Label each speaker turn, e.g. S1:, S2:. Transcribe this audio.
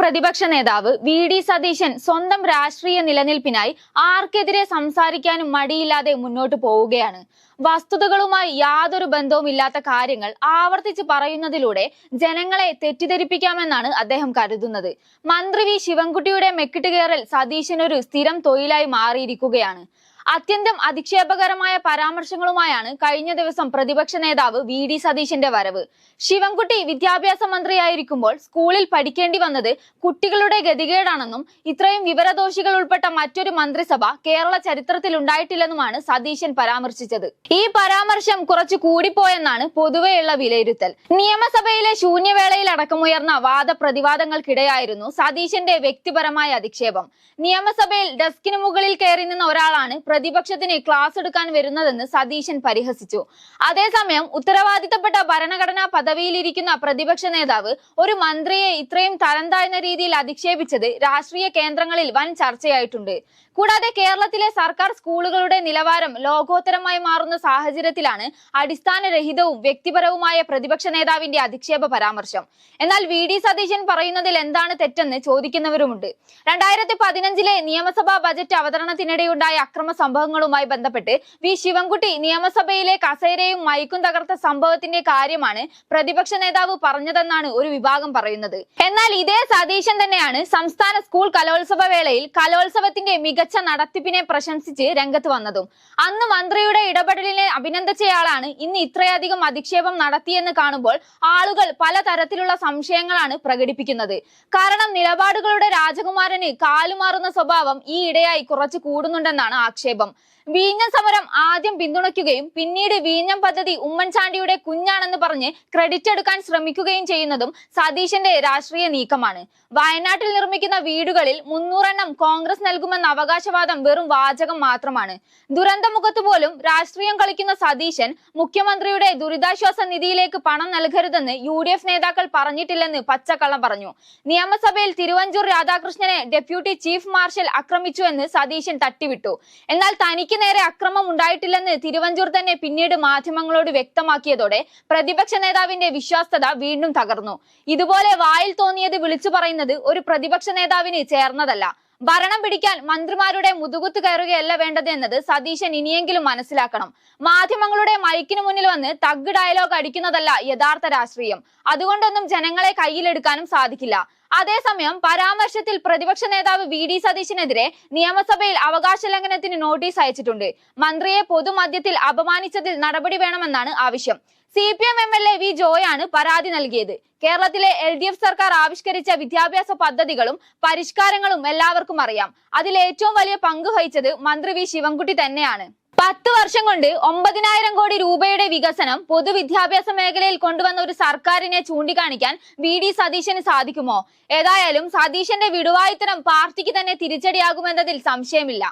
S1: പ്രതിപക്ഷ നേതാവ് V D Satheesan സ്വന്തം രാഷ്ട്രീയ നിലനിൽപ്പിനായി ആർക്കെതിരെ സംസാരിക്കാനും മടിയില്ലാതെ മുന്നോട്ട് പോവുകയാണ്. വസ്തുതകളുമായി യാതൊരു ബന്ധവുമില്ലാത്ത കാര്യങ്ങൾ ആവർത്തിച്ച് പറയുന്നതിലൂടെ ജനങ്ങളെ തെറ്റിദ്ധരിപ്പിക്കാമെന്നാണ് അദ്ദേഹം കരുതുന്നത്. മന്ത്രി വി ശിവൻകുട്ടിയുടെ മെക്കിട്ട് സതീശൻ ഒരു സ്ഥിരം തൊഴിലായി മാറിയിരിക്കുകയാണ്. അത്യന്തം അധിക്ഷേപകരമായ പരാമർശങ്ങളുമായാണ് കഴിഞ്ഞ ദിവസം പ്രതിപക്ഷ നേതാവ് വി ഡി സതീശന്റെ വരവ്. ശിവൻകുട്ടി വിദ്യാഭ്യാസ മന്ത്രിയായിരിക്കുമ്പോൾ സ്കൂളിൽ പഠിക്കേണ്ടി വന്നത് കുട്ടികളുടെ ഗതികേടാണെന്നും ഇത്രയും വിവരദോഷികൾ ഉൾപ്പെട്ട മറ്റൊരു മന്ത്രിസഭ കേരള ചരിത്രത്തിൽ ഉണ്ടായിട്ടില്ലെന്നുമാണ് സതീശൻ പരാമർശിച്ചത്. ഈ പരാമർശം കുറച്ചു കൂടിപ്പോയെന്നാണ് പൊതുവെയുള്ള വിലയിരുത്തൽ. നിയമസഭയിലെ ശൂന്യവേളയിൽ അടക്കമുയർന്ന വാദപ്രതിവാദങ്ങൾക്കിടെയായിരുന്നു സതീശന്റെ വ്യക്തിപരമായ അധിക്ഷേപം. നിയമസഭയിൽ ഡെസ്കിന് മുകളിൽ കയറി നിന്ന ഒരാളാണ് പ്രതിപക്ഷത്തിന് ക്ലാസ് എടുക്കാൻ വരുന്നതെന്ന് സതീശൻ പരിഹസിച്ചു. അതേസമയം ഉത്തരവാദിത്തപ്പെട്ട ഭരണഘടനാ പദവിയിലിരിക്കുന്ന പ്രതിപക്ഷ നേതാവ് ഒരു മന്ത്രിയെ ഇത്രയും തരം താഴ്ന്ന രീതിയിൽ അധിക്ഷേപിച്ചത് രാഷ്ട്രീയ കേന്ദ്രങ്ങളിൽ വൻ ചർച്ചയായിട്ടുണ്ട്. കൂടാതെ കേരളത്തിലെ സർക്കാർ സ്കൂളുകളുടെ നിലവാരം ലോകോത്തരമായി മാറുന്ന സാഹചര്യത്തിലാണ് അടിസ്ഥാനരഹിതവും വ്യക്തിപരവുമായ പ്രതിപക്ഷ നേതാവിന്റെ അധിക്ഷേപ പരാമർശം. എന്നാൽ വി ഡി സതീശൻ പറയുന്നതിൽ എന്താണ് തെറ്റെന്ന് ചോദിക്കുന്നവരുമുണ്ട്. രണ്ടായിരത്തി പതിനഞ്ചിലെ നിയമസഭാ ബജറ്റ് അവതരണത്തിനിടെയുണ്ടായ അക്രമ സംഭവങ്ങളുമായി ബന്ധപ്പെട്ട് വി ശിവൻകുട്ടി നിയമസഭയിലെ കസേരയും മൈക്കും തകർത്ത സംഭവത്തിന്റെ കാര്യമാണ് പ്രതിപക്ഷ നേതാവ് പറഞ്ഞതെന്നാണ് ഒരു വിഭാഗം പറയുന്നത്. എന്നാൽ ഇതേ സതീശൻ തന്നെയാണ് സംസ്ഥാന സ്കൂൾ കലോത്സവ വേളയിൽ കലോത്സവത്തിന്റെ മികച്ച നടത്തിപ്പിനെ പ്രശംസിച്ച് രംഗത്ത് വന്നതും. അന്ന് മന്ത്രിയുടെ ഇടപെടലിനെ അഭിനന്ദിച്ചയാളാണ് ഇന്ന് ഇത്രയധികം അധിക്ഷേപം നടത്തിയെന്ന് കാണുമ്പോൾ ആളുകൾ പലതരത്തിലുള്ള സംശയങ്ങളാണ് പ്രകടിപ്പിക്കുന്നത്. കാരണം നിലപാടുകളുടെ രാജകുമാരന് കാലുമാറുന്ന സ്വഭാവം ഈ ഇടയായി കുറച്ച് കൂടുന്നുണ്ടെന്നാണ് ആക്ഷേപം. വീഞ്ഞം സമരം ആദ്യം പിന്തുണയ്ക്കുകയും പിന്നീട് വീഞ്ഞം പദ്ധതി ഉമ്മൻചാണ്ടിയുടെ കുഞ്ഞാണെന്ന് പറഞ്ഞ് ക്രെഡിറ്റ് എടുക്കാൻ ശ്രമിക്കുകയും ചെയ്യുന്നതും സതീശന്റെ രാഷ്ട്രീയ നീക്കമാണ്. വയനാട്ടിൽ നിർമ്മിക്കുന്ന വീടുകളിൽ മുന്നൂറെണ്ണം കോൺഗ്രസ് നൽകുമെന്ന അവകാശവാദം വെറും വാചകം മാത്രമാണ്. ദുരന്തമുഖത്ത് പോലും രാഷ്ട്രീയം കളിക്കുന്ന സതീശൻ മുഖ്യമന്ത്രിയുടെ ദുരിതാശ്വാസ നിധിയിലേക്ക് പണം നൽകരുതെന്ന് യു നേതാക്കൾ പറഞ്ഞിട്ടില്ലെന്ന് പച്ചക്കള്ളം പറഞ്ഞു. നിയമസഭയിൽ തിരുവഞ്ചൂർ രാധാകൃഷ്ണനെ ഡെപ്യൂട്ടി ചീഫ് മാർഷൽ ആക്രമിച്ചു എന്ന് സതീശൻ തട്ടിവിട്ടു. എന്നാൽ തനിക്ക് നേരെ അക്രമം ഉണ്ടായിട്ടില്ലെന്ന് തിരുവഞ്ചൂർ തന്നെ പിന്നീട് മാധ്യമങ്ങളോട് വ്യക്തമാക്കിയതോടെ പ്രതിപക്ഷ നേതാവിന്റെ വിശ്വാസ്യത വീണ്ടും തകർന്നു. ഇതുപോലെ വായിൽ തോന്നിയത് വിളിച്ചു പറയുന്നത് ഒരു പ്രതിപക്ഷ നേതാവിന് ചേർന്നതല്ല. ഭരണം പിടിക്കാൻ മന്ത്രിമാരുടെ മുതുകുത്ത് കയറുകയല്ല വേണ്ടത് എന്നത് സതീശൻ ഇനിയെങ്കിലും മനസ്സിലാക്കണം. മാധ്യമങ്ങളുടെ മൈക്കിന് മുന്നിൽ വന്ന് തഗ് ഡയലോഗ് അടിക്കുന്നതല്ല യഥാർത്ഥ രാഷ്ട്രീയം. അതുകൊണ്ടൊന്നും ജനങ്ങളെ കയ്യിലെടുക്കാനും സാധിക്കില്ല. അതേസമയം പരാമർശത്തിൽ പ്രതിപക്ഷ നേതാവ് വി ഡി സതീശിനെതിരെ നിയമസഭയിൽ അവകാശ ലംഘനത്തിന് നോട്ടീസ് അയച്ചിട്ടുണ്ട്. മന്ത്രിയെ പൊതുമധ്യത്തിൽ അപമാനിച്ചതിൽ നടപടി വേണമെന്നാണ് ആവശ്യം. C P M M L A V ജോയാണ് പരാതി നൽകിയത്. കേരളത്തിലെ എൽ ഡി എഫ് സർക്കാർ ആവിഷ്കരിച്ച വിദ്യാഭ്യാസ പദ്ധതികളും പരിഷ്കാരങ്ങളും എല്ലാവർക്കും അറിയാം. അതിൽ ഏറ്റവും വലിയ പങ്ക് വഹിച്ചത് മന്ത്രി വി ശിവൻകുട്ടി തന്നെയാണ്. പത്ത് വർഷം കൊണ്ട് ഒമ്പതിനായിരം കോടി രൂപയുടെ വികസനം പൊതുവിദ്യാഭ്യാസ മേഖലയിൽ കൊണ്ടുവന്ന ഒരു സർക്കാരിനെ ചൂണ്ടിക്കാണിക്കാൻ വി ഡി സതീശന് സാധിക്കുമോ? ഏതായാലും സതീശന്റെ വിടുവായുത്തരം പാർട്ടിക്ക് തന്നെ തിരിച്ചടിയാകുമെന്നതിൽ സംശയമില്ല.